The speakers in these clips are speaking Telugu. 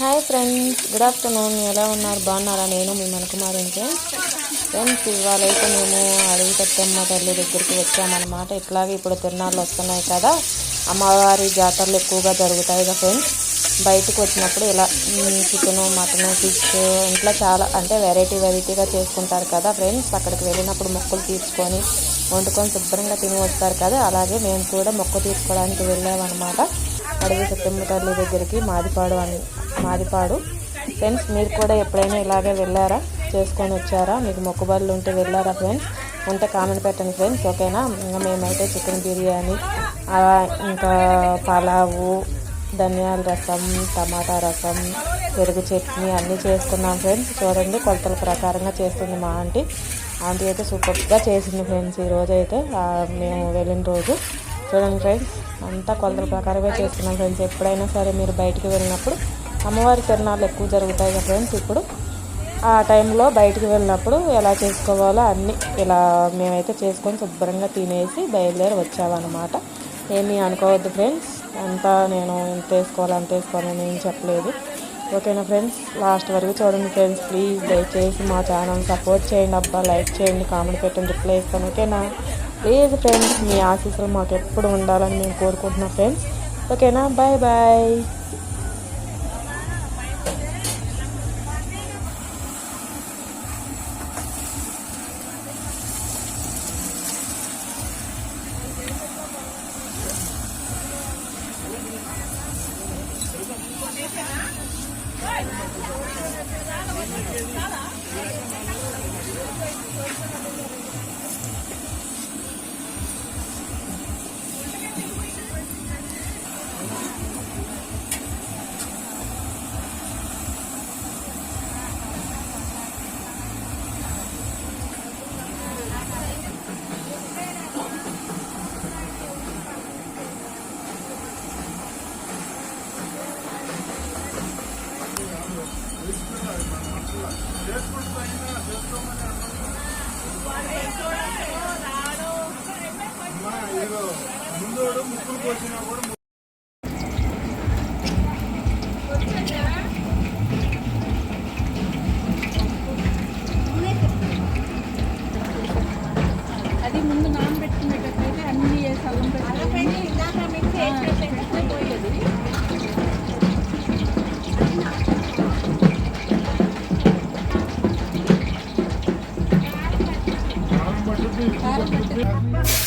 Hi friends good afternoon. ఎలా ఉన్నారు? బాగున్నారా? నేను మీ మనకుమారుని ఫ్రెండ్స్ ఫ్రెండ్స్ ఇవాళ అయితే మేము అడవి కట్టమ్మ తల్లి దగ్గరికి వచ్చామన్నమాట. ఇట్లాగే ఇప్పుడు తిరునాళ్ళు వస్తున్నాయి కదా. అమ్మవారి జాతరలు ఎక్కువగా జరుగుతాయి కదా ఫ్రెండ్స్. బయటకు వచ్చినప్పుడు ఇలా చికెను మటను ఫిష్ ఇంట్లో చాలా అంటే వెరైటీ వెరైటీగా చేసుకుంటారు కదా ఫ్రెండ్స్. అక్కడికి వెళ్ళినప్పుడు మొక్కలు తీసుకొని వండుకొని శుభ్రంగా తిని వస్తారు కదా. అలాగే మేము కూడా మొక్క తీసుకోవడానికి వెళ్ళామన్నమాట. అడవి సత్యమ్మ తల్లి దగ్గరికి మాదిపాడు అని. మాదిపాడు. ఫ్రెండ్స్ మీరు కూడా ఎప్పుడైనా ఇలాగే వెళ్ళారా? చేసుకొని వచ్చారా? మీకు మొక్కుబడులు ఉంటే వెళ్ళారా ఫ్రెండ్స్ ఉంటే కామెంట్ పెట్టండి ఫ్రెండ్స్ ఓకేనా? ఇంకా మేమైతే చికెన్ బిర్యానీ ఇంకా పలావు ధనియాల రసం టమాటా రసం పెరుగు చట్నీ అన్నీ చేసుకున్నాం ఫ్రెండ్స్ చూడండి కొలతల ప్రకారంగా చేస్తుంది మా ఆంటీ. ఆంటీ అయితే సూపర్గా చేసింది ఫ్రెండ్స్ ఈ అయితే మేము వెళ్ళిన రోజు. చూడండి ఫ్రెండ్స్ అంతా కొలతల ప్రకారమే చేసుకున్నాం ఫ్రెండ్స్ ఎప్పుడైనా సరే మీరు బయటికి వెళ్ళినప్పుడు అమ్మవారి తిరణాలు ఎక్కువ జరుగుతాయి కదా ఫ్రెండ్స్ ఇప్పుడు. ఆ టైంలో బయటికి వెళ్ళినప్పుడు ఎలా చేసుకోవాలో అన్నీ ఇలా మేమైతే చేసుకొని శుభ్రంగా తినేసి బయలుదేరి వచ్చామన్నమాట. ఏమీ అనుకోవద్దు ఫ్రెండ్స్. అంతా నేను ఇంత వేసుకోవాలి అంత వేసుకోవాలని ఏం చెప్పలేదు. ఓకేనా ఫ్రెండ్స్? లాస్ట్ వరకు చూడండి ఫ్రెండ్స్. ప్లీజ్ దయచేసి మా ఛానల్ సపోర్ట్ చేయండి అబ్బా. లైక్ చేయండి కామెంట్ పెట్టండి రిప్లై ఇస్తాను. ఓకేనా? ప్లీజ్ ఫ్రెండ్స్ మీ ఆశీస్సులు మాకు ఎప్పుడు ఉండాలని మేము కోరుకుంటున్నాం ఫ్రెండ్స్. ఓకేనా? Bye bye. చాలా అది ముందు నానబెట్టుకునేటట్టయితే అన్ని వేసి అల్లం పెట్టి పోయేది కారం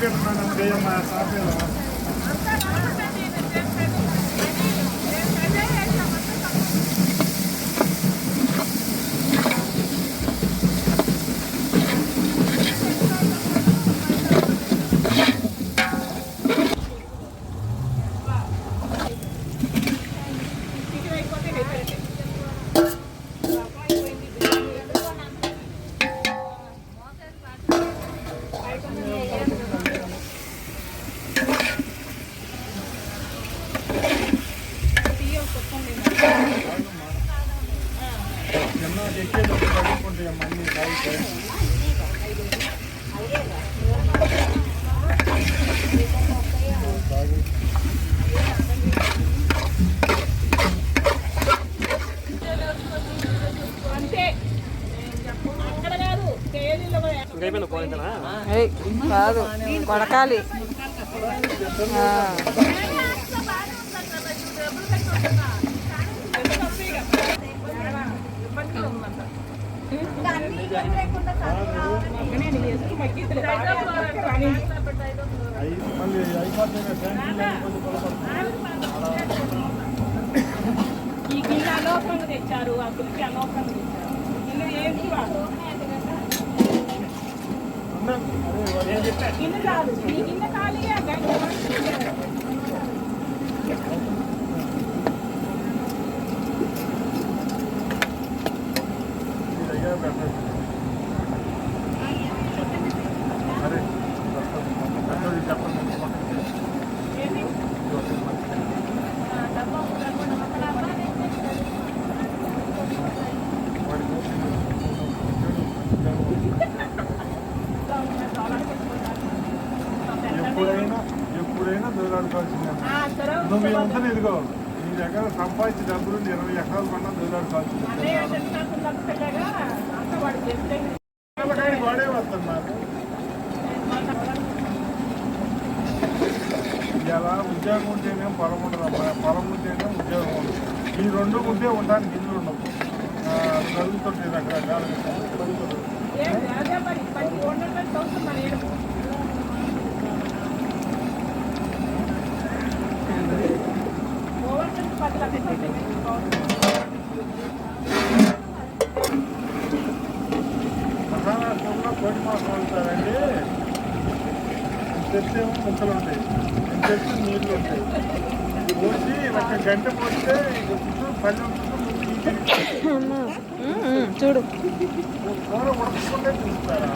పెట్టి ఏయ్, కాదు కొడకాలి ఆ. మళ్ళీ అయిపోతే ఈ గిన్నె అలోకంగా తెచ్చారు ఆ పులికి అలోకంగా తెచ్చారు గిన్నె ఏంటి వాడు గిన్నె కాదు. ఈ గిన్నె ఖాళీగా గంట అరే చెప్పండి ఏంటి ఎప్పుడైనా ఎప్పుడైనా దూరాడుకోవాల్సిందే ఆ, సరే నువ్వు ఇదంతా ఇదిగో. నీ దగ్గర సంపాదించి డబ్బులు ఇరవై ఎకరాలు కొన్నా పిల్లగా అంత వాడు వస్తున్నారు ఇలా ఉద్యోగం ఉంటేనే పొలం ఉండదు పొలం ఉంటేనే ఉద్యోగం ఉండదు. ఈ రెండు ఉంటే ఉండడానికి ఇల్లు ఉండవు. చదువుతుంటే రకరకాలుగా చదువుతుంది. మాసం అంటారండి తెచ్చేమో ముక్కలు ఉంటాయి. తెచ్చి నీళ్ళు ఉంటాయి. పోసి ఒక గంట పోస్తే పల్లె ఉంటుంది చూడు. కూర ఉడకకుండా చూస్తారు?